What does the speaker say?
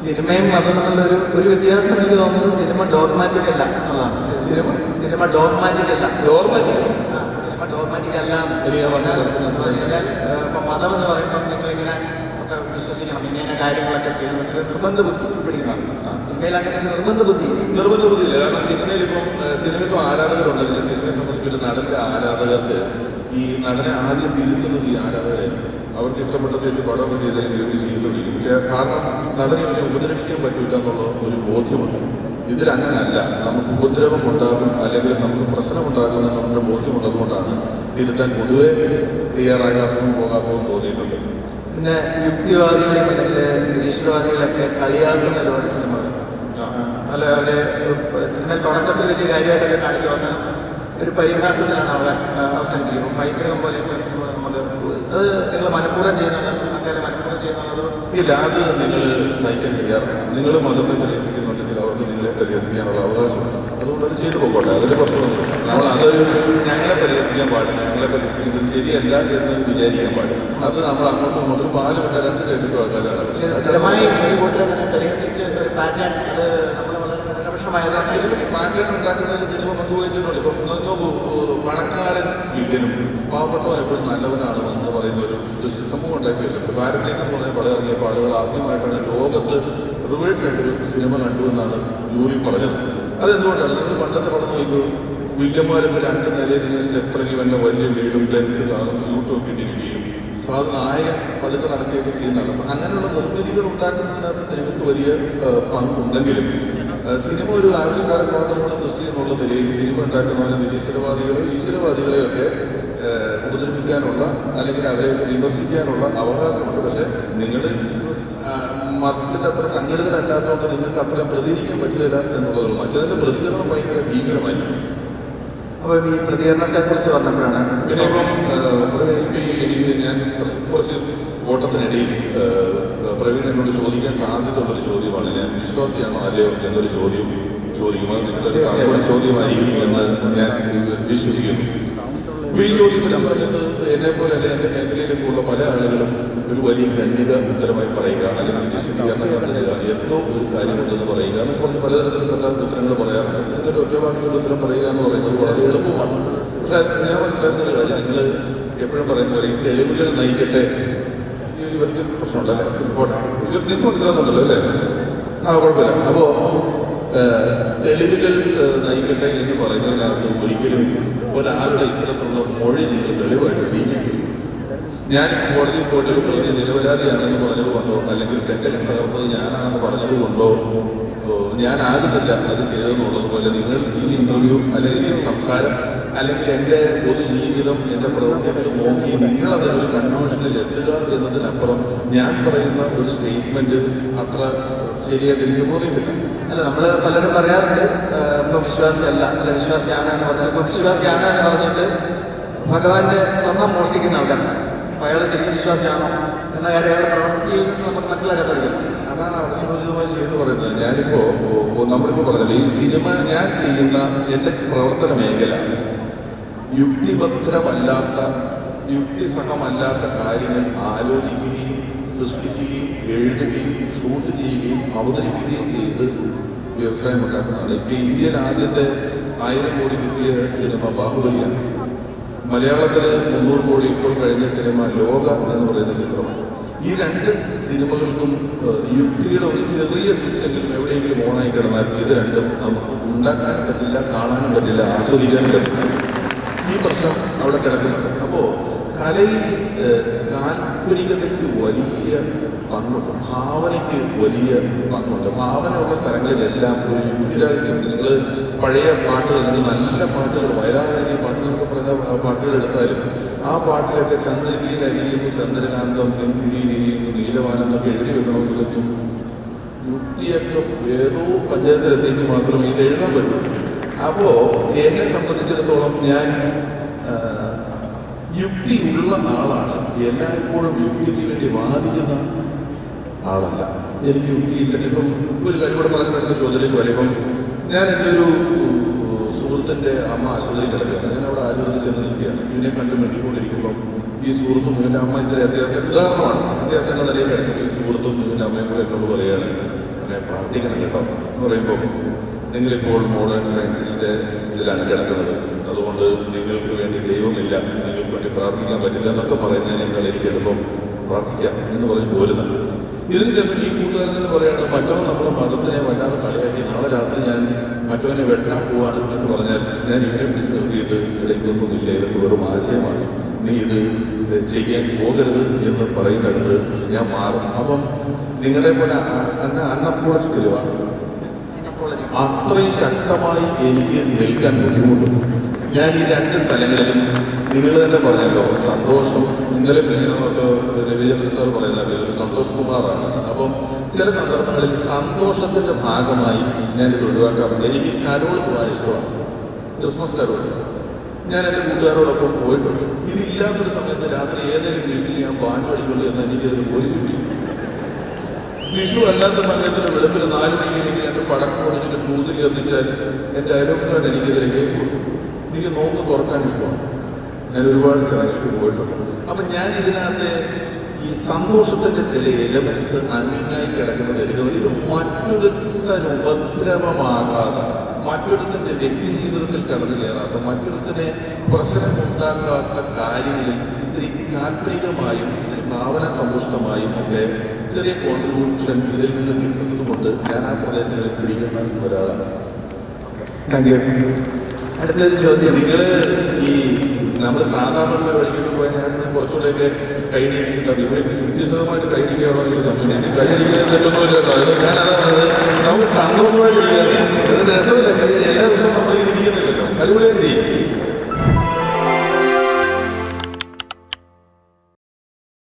സിനിമയും മതം ഒരു ഒരു വ്യത്യാസം എനിക്ക് തോന്നുന്നത് സിനിമ ഡോഗ്മാറ്റിക് അല്ല എന്നുള്ളതാണ്. സിനിമ? സിനിമ ഡോഗ്മാറ്റിക് അല്ല. ഡോഗ്മാറ്റിക് സിനിമ ഡോഗ്മാറ്റിക് അല്ല ഇപ്പൊ മതം എന്ന് പറയുമ്പോൾ നിങ്ങൾ ഇങ്ങനെ ഒക്കെ വിശ്വസിക്കണം. ഇങ്ങനെ കാര്യങ്ങളൊക്കെ ചെയ്യണം നിർബന്ധ ബുദ്ധി പിടിക്കണം. സിനിമയിൽ അങ്ങനെ നിർബന്ധ ബുദ്ധി നിർബന്ധ ബുദ്ധി ഇല്ല. കാരണം സിനിമയിൽ ഇപ്പം സിനിമയ്ക്ക് ആരാധകരുണ്ടെങ്കിൽ സിനിമയെ സംബന്ധിച്ചൊരു നടന്റെ ആരാധകർക്ക് ഈ നടനെ ആദ്യം തിരുത്തുന്നത് ഈ ആരാധകരായിരിക്കും. അവർക്ക് ഇഷ്ടപ്പെട്ട സൈസ് പടമൊക്കെ ചെയ്തെങ്കിൽ ഇവർ ചെയ്തുകൊണ്ടിരിക്കും പക്ഷേ കാരണം നടനെ ഇവനെ ഉപദ്രവിക്കാൻ പറ്റില്ല എന്നുള്ള ഒരു ബോധ്യമുണ്ട്. ഇതിലങ്ങനല്ല നമുക്ക് ഉപദ്രവം ഉണ്ടാകും അല്ലെങ്കിൽ നമുക്ക് പ്രശ്നം ഉണ്ടാകുമെന്ന് നമ്മുടെ ബോധ്യമുള്ളതുകൊണ്ടാണ് തിരുത്താൻ പൊതുവെ തയ്യാറാകാത്തതും പോകാത്തതും തോന്നിയിട്ടുണ്ട് പിന്നെ യുക്തിവാദികളെ അല്ലെങ്കിൽ നിരീശ്വരവാദികളൊക്കെ കളിയാക്കുന്ന ഒരുപാട് സിനിമകൾ അല്ല അവരെ സിനിമ തുടക്കത്തിൽ വലിയ കാര്യമായിട്ടൊക്കെ കാണിക്കും അവസാനം. ഒരു പരിഹാസത്തിലാണ് അവകാശം ഇപ്പം പൈതൃകം പോലെ സിനിമ നമ്മൾ അത് നിങ്ങൾ മനഃപൂർവം ചെയ്യുന്ന സിനിമക്കാരെ മനഃപൂർവം ചെയ്യുന്നത് ഇല്ല അത് നിങ്ങൾ സഹിക്കാൻ തയ്യാറാണ് നിങ്ങൾ മതത്തെ പരിഹസിക്കുന്നുണ്ടെങ്കിൽ അവർക്ക് നിങ്ങളെ പരിഹസിക്കാനുള്ള അവകാശമുണ്ട് അതുകൊണ്ട് അത് ചെയ്തു പോകട്ടെ അതൊരു പ്രശ്നമൊന്നുമില്ല നമ്മൾ അതൊരു ഞങ്ങളെ പരിഹസിക്കാൻ പാടില്ല ഞങ്ങളെ പരിഹസിക്കുന്നത് ശരിയല്ല എന്ന് വിചാരിക്കാൻ പാടില്ല. അത് നമ്മൾ അങ്ങോട്ടും ഇങ്ങോട്ടും പാൽ വിട്ട രണ്ട് സൈഡിലും ആൾക്കാരാണ്. പക്ഷേ സ്ഥിരമായി പരിഹസിച്ച് ഒരു പാറ്റേൺ അത് നമ്മൾ ന്യൂനപക്ഷമായ സിനിമയ്ക്ക് പാറ്റേൺ ഒരു സിനിമ പങ്കുവച്ചിട്ടുണ്ട് ഇപ്പം നോക്കൂ പണക്കാരൻ വില്ലനും പാവപ്പെട്ടവൻ എപ്പോഴും നല്ലവനാണ് എന്ന് പറയുന്ന ഒരു സമൂഹം ഉണ്ടാക്കി വെച്ചിട്ടുണ്ട്. പാരസൈറ്റ് എന്ന് പറഞ്ഞ പടം ഇറങ്ങിയപ്പോൾ ആളുകൾ ആദ്യമായിട്ടാണ് ലോകത്ത് റിവേഴ്സ് ആയിട്ടൊരു സിനിമ കണ്ടു എന്നാണ് ജൂറി പറഞ്ഞത്. അതെന്തുകൊണ്ടാണ്? നിങ്ങൾ പണ്ടത്തെ പടം നോക്കൂ. വില്ലന്മാരൊക്കെ രണ്ട് നിലയിൽ നിന്ന് സ്റ്റെപ്പ് ഇറങ്ങി വന്ന വലിയ വീടും ബെൻസ് കാറും സ്യൂട്ടും ഒക്കെ ഇട്ടിരിക്കുകയും നായകൻ പതുക്കെ നടക്കുകയൊക്കെ ചെയ്യുന്നതാണ്. അങ്ങനെയുള്ള നിർമ്മിതികൾ ഉണ്ടാക്കുന്നതിനകത്ത് സിനിമയ്ക്ക് വലിയ പങ്കുണ്ടെങ്കിലും സിനിമ ഒരു ആവിഷ്കാര സ്വാതന്ത്ര്യമുള്ള സൃഷ്ടി എന്നുള്ള നിലയിൽ സിനിമ ഉണ്ടാക്കുന്നവരെ നിരീശ്വരവാദികളെ ഈശ്വരവാദികളെയൊക്കെ ഉപദ്രവിക്കാനുള്ള അല്ലെങ്കിൽ അവരെ വിമർശിക്കാനുള്ള അവകാശമുണ്ട്. പക്ഷെ നിങ്ങൾ മതത്തിന്റെ അത്ര സംഘടിതരല്ലാത്തതുകൊണ്ട് നിങ്ങൾക്ക് അത്ര പ്രതികരിക്കാൻ പറ്റില്ല എന്നുള്ളത് മറ്റതിന്റെ പ്രതികരണം ഭയങ്കര ഭീകരമായിരുന്നു അപ്പോൾ ഈ പ്രതികരണത്തെ കുറിച്ച് പറഞ്ഞപ്പോഴാണ് പിന്നെ ഇപ്പം എനിക്ക് ഞാൻ കുറച്ച് ഓട്ടത്തിനിടയിൽ എന്നോട് ചോദിക്കാൻ സാധ്യതയുള്ളൊരു ചോദ്യമാണ്. ഞാൻ വിശ്വാസിയാണോ അല്ലയോ എന്നൊരു ചോദ്യം ചോദിക്കുമ്പോൾ നിങ്ങളുടെ ഒരു ചോദ്യമായിരിക്കും എന്ന് ഞാൻ വിശ്വസിക്കുന്നു. ഈ ചോദ്യം വരാൻ സമയത്ത് എന്നെ പോലെ അല്ലെ എന്റെ മേഖലയിലേക്കുള്ള പല ആളുകളും ഒരു വലിയ ഖണ്ഡിത ഉത്തരമായി പറയുക അല്ലെങ്കിൽ വിശദീകരണം തരിക. എന്തോ ഒരു കാര്യമുണ്ടെന്ന് പറയുക എന്നൊക്കെ പലതരത്തിലുള്ള ഉത്തരങ്ങൾ പറയാറുണ്ട്. ഇതിന്റെ ഒറ്റ വാക്കിലുള്ള ഉത്തരം പറയുക എന്ന് പറയുന്നത് വളരെ എളുപ്പമാണ്. പക്ഷേ ഞാൻ മനസ്സിലാക്കുന്ന ഒരു കാര്യം നിങ്ങൾ എപ്പോഴും പറയുന്ന ഈ തെളിവുകൾ നയിക്കട്ടെ? ഇവർക്ക് പ്രശ്നമുണ്ടല്ലേ? പോട്ടെ. നിങ്ങൾക്ക് മനസ്സിലാകുന്നുണ്ടല്ലോ അല്ലേ? ആ കുഴപ്പമില്ല. അപ്പോൾ തെളിവുകൾ നയിക്കട്ടെ എന്ന് പറയുന്നതിനകത്ത് ഒരിക്കലും ഒരാളുടെ ഇത്തരത്തിലുള്ള മൊഴി നിങ്ങൾ തെളിവായിട്ട് സ്വീകരിക്കും ഞാൻ കോടതിയിൽ പോയിട്ട് ഒരു പ്രതി നിരപരാധിയാണെന്ന് പറഞ്ഞത് കൊണ്ടോ അല്ലെങ്കിൽ പെൻഡലും തകർത്തത് ഞാനാണെന്ന് പറഞ്ഞത് കൊണ്ടോ ഞാനാകുന്നില്ല അത് ചെയ്തതെന്നുള്ളത് പോലെ നിങ്ങൾ ഈ ഇന്റർവ്യൂ അല്ലെങ്കിൽ ഈ സംസാരം അല്ലെങ്കിൽ എന്റെ പൊതുജീവിതം എന്റെ പ്രവൃത്തികൾ നോക്കി നിങ്ങൾ അതിനൊരു കൺക്ലൂഷനിൽ എത്തുക എന്നതിനപ്പുറം ഞാൻ പറയുന്ന ഒരു സ്റ്റേറ്റ്മെന്റ് അത്ര ശരിയായിട്ട് എനിക്ക് തോന്നിയിട്ടില്ല. അല്ല നമ്മൾ പലരും പറയാറുണ്ട് ഇപ്പം വിശ്വാസിയല്ല അല്ല വിശ്വാസിയാണ് എന്ന് പറഞ്ഞാൽ ഇപ്പൊ വിശ്വാസിയാണ് എന്ന് പറഞ്ഞിട്ട് ഭഗവാന്റെ സ്വന്തം മോഷ്ടിക്കുന്ന ആൾക്കാരാണ് അപ്പൊ അയാൾ ശരിക്കും വിശ്വാസിയാണോ എന്ന കാര്യം അയാളുടെ പ്രവൃത്തിയിൽ നമുക്ക് മനസ്സിലാക്കാൻ സാധിക്കും. അതാണ് അവസരോചിതമായി ചെയ്തു പറയുന്നത്. ഞാനിപ്പോ ഓ, നമ്മളിപ്പോ പറഞ്ഞില്ലേ ഈ സിനിമ ഞാൻ ചെയ്യുന്ന എന്റെ പ്രവർത്തന മേഖല യുക്തിഭദ്രമല്ലാത്ത യുക്തിസഹമല്ലാത്ത കാര്യങ്ങൾ ആലോചിക്കുകയും സൃഷ്ടിക്കുകയും എഴുതുകയും ഷൂട്ട് ചെയ്യുകയും അവതരിപ്പിക്കുകയും ചെയ്ത് വ്യവസായം ഉണ്ടാക്കുന്നതാണ്. ഇപ്പൊ ഇന്ത്യയിൽ ആദ്യത്തെ ആയിരം കോടി കിട്ടിയ സിനിമ ബാഹുബലിയാണ്. മലയാളത്തിൽ മുന്നൂറ് കോടി ഇപ്പോൾ കഴിഞ്ഞ സിനിമ ലോക എന്ന് പറയുന്ന ചിത്രമാണ്. ഈ രണ്ട് സിനിമകൾക്കും യുക്തിയുടെ ഒരു ചെറിയ സ്വിച്ചെങ്കിലും എവിടെയെങ്കിലും ഓണായി കിടന്നാൽ ഇത് രണ്ടും നമുക്ക് ഉണ്ടാക്കാനും പറ്റില്ല കാണാനും പറ്റില്ല ആസ്വദിക്കാനും പറ്റില്ല. ഈ പ്രശ്നം അവിടെ കിടക്കുന്നുണ്ട്. അപ്പോൾ കലയിൽ കാൽപ്പനികതയ്ക്ക് വലിയ പങ്കുണ്ട്. ഭാവനയ്ക്ക് വലിയ പങ്കുണ്ട്. ഭാവനയുള്ള സ്ഥലങ്ങളിലെല്ലാം ഒരു യുക്തിരാഹിത്യമുണ്ട്. നിങ്ങൾ പഴയ പാട്ടുകൾ നിങ്ങൾ നല്ല പാട്ടുകൾ വയലാറിയ പാട്ടുകളൊക്കെ പറഞ്ഞ പാട്ടുകൾ എടുത്താലും ആ പാട്ടിലൊക്കെ ചന്ദ്രികയിൽ ചന്ദ്രകാന്തം നെമ്പിരിയുന്നു നീലവാനം എന്നൊക്കെ എഴുതി വെക്കണമെങ്കിലൊന്നും യുക്തിയൊക്കെ ഏതോ പഞ്ചായത്തിലെത്തേക്ക് മാത്രം ഇത് എഴുതാൻ പറ്റും. അപ്പോൾ എന്നെ സംബന്ധിച്ചിടത്തോളം ഞാൻ യുക്തി യുക്തിയുള്ള ആളാണ്. എല്ലായ്പ്പോഴും യുക്തിക്ക് വേണ്ടി വാദിക്കുന്ന ആളല്ല. എനിക്ക് യുക്തിയില്ല ഇപ്പം ഒരു കാര്യം കൂടെ കിടന്ന ചോദ്യത്തിലേക്ക് വരാം. ഇപ്പം ഞാൻ എന്റെ ഒരു സുഹൃത്തിന്റെ അമ്മ ആശുപത്രി കിടക്കുകയാണ് ഞാൻ അവിടെ ആശുപത്രി ചെന്ന് നിൽക്കുകയാണ് ഇതിനെ കണ്ട് മെട്ടിക്കൊണ്ടിരിക്കുമ്പോൾ ഈ സുഹൃത്തും ഇവന്റെ അമ്മ ഇത്ര അത്യാവശ്യം ഉദാഹരണമാണ്. എന്ന നിലയിൽ കിടക്കുന്നു ഈ സുഹൃത്തും ഇവന്റെ അമ്മയും കൂടെ എന്നോട് പറയുകയാണ് പ്രാർത്ഥിക്കണം കേട്ടോ. എന്ന് പറയുമ്പോൾ നിങ്ങളിപ്പോൾ മോഡേൺ സയൻസിന്റെ ഇതിലാണ് കിടക്കുന്നത്. അതുകൊണ്ട് നിങ്ങൾക്ക് വേണ്ടി ദൈവമില്ല. നിങ്ങൾക്ക് വേണ്ടി പ്രാർത്ഥിക്കാൻ പറ്റില്ല എന്നൊക്കെ പറയുന്നതിനേക്കാൾ എനിക്ക് എളുപ്പം പ്രാർത്ഥിക്കാം എന്ന് പറഞ്ഞ് പോരുന്നത് ഇതിനുശേഷം ഈ കൂട്ടുകാരൻ തന്നെ പറയുകയാണ് മറ്റവൻ നമ്മുടെ മതത്തിനെ വല്ലാതെ കളിയാക്കി നാളെ രാത്രി ഞാൻ മറ്റവനെ വെട്ടാൻ പോവാണ് എന്ന് പറഞ്ഞാൽ ഞാൻ ഇവനെ പിടിച്ച് നിർത്തിയിട്ട് ഇടയ്ക്കൊന്നുമില്ല ഇതൊക്കെ വെറും ആശയമാണ്. നീ ഇത് ചെയ്യാൻ പോകരുത് എന്ന് പറയുന്നിടത്ത് ഞാൻ മാറും. അപ്പം നിങ്ങളെ പോലെ അന്ന അപ്പോളജി അത്രയും ശക്തമായി എനിക്ക് നിൽക്കാൻ ബുദ്ധിമുട്ടുണ്ട്. ഞാൻ ഈ രണ്ട് സ്ഥലങ്ങളിലും നിങ്ങൾ തന്നെ പറഞ്ഞല്ലോ സന്തോഷം. ഇന്നലെ പിന്നോട്ട് രവിചന്ദ്ര സാർ പറയുന്നത് സന്തോഷ് കുമാറാണ്. അപ്പം ചില സന്ദർഭങ്ങളിൽ സന്തോഷത്തിന്റെ ഭാഗമായി ഞാനിത് ഒഴിവാക്കാറുണ്ട്. എനിക്ക് കരോൾ പോകാൻ ഇഷ്ടമാണ്. Christmas carol. ഞാൻ എന്റെ കൂട്ടുകാരോടൊപ്പം പോയിട്ടുണ്ട്. ഇതില്ലാത്തൊരു സമയത്ത് രാത്രി ഏതെങ്കിലും വീട്ടിൽ ഞാൻ പാട്ട് പഠിച്ചുകൊണ്ട് എന്ന് എനിക്കതിന് പോലീസ് പിടിക്കും വിഷു അല്ലാത്ത സമയത്തിന് വെളുപ്പിന് നാല് മണിക്ക് എനിക്ക് രണ്ട് പടക്കം കൊടുത്തിട്ട് കൂതിരി കത്തിച്ചാൽ എന്റെ അയൽവക്കാരൻ എനിക്കെതിരെ കേസ് എനിക്ക് നോക്ക് തുറക്കാൻ ഇഷ്ടമാണ്. ഞാൻ ഒരുപാട് ചടങ്ങുകൾ പോയിട്ടുണ്ട്. അപ്പം ഞാൻ ഇതിനകത്ത് ഈ സന്തോഷത്തിന്റെ ചില എലമെന്റ്സ് അന്യനായി കിടക്കുന്നത് എടുക്കുന്നത് ഇത് മറ്റൊരുത്തൻ ഉപദ്രവമാകാതെ മറ്റൊരുത്തിന്റെ വ്യക്തി ജീവിതത്തിൽ കടന്നു കയറാത്ത മറ്റൊരുത്തനെ പ്രശ്നമുണ്ടാക്കാത്ത കാര്യങ്ങളിൽ ഇത്തിരി കാൽപ്പനികമായും ഇത്തിരി ഭാവന സമ്പുഷ്ടമായും ഒക്കെ ചെറിയ കോൺട്രിബ്യൂഷൻ ഇതിൽ നിന്ന് കിട്ടുന്നത് കൊണ്ട് ഞാൻ ആ പ്രദേശങ്ങളിൽ പിടിക്കുന്ന ഒരാളാണ്. താങ്ക് യു അടുത്തൊരു ചോദ്യം. നിങ്ങൾ ഈ നമ്മൾ സാധാരണ പഠിക്കുമ്പോൾ പോയാൽ ഞാൻ കുറച്ചുകൂടെയൊക്കെ കൈഡിക്ക് കിട്ടാം ഇവിടെ വ്യത്യസ്തമായിട്ട് കൈഡിക്കാണോ എനിക്ക് സമയം അതാണ് നമുക്ക് സന്തോഷമായിട്ട് രസമില്ല എല്ലാ ദിവസവും നമ്മൾ ഇരിക്കുന്നില്ലല്ലോ. അടിപൊളിയായിട്ട് ഇരിക്കും.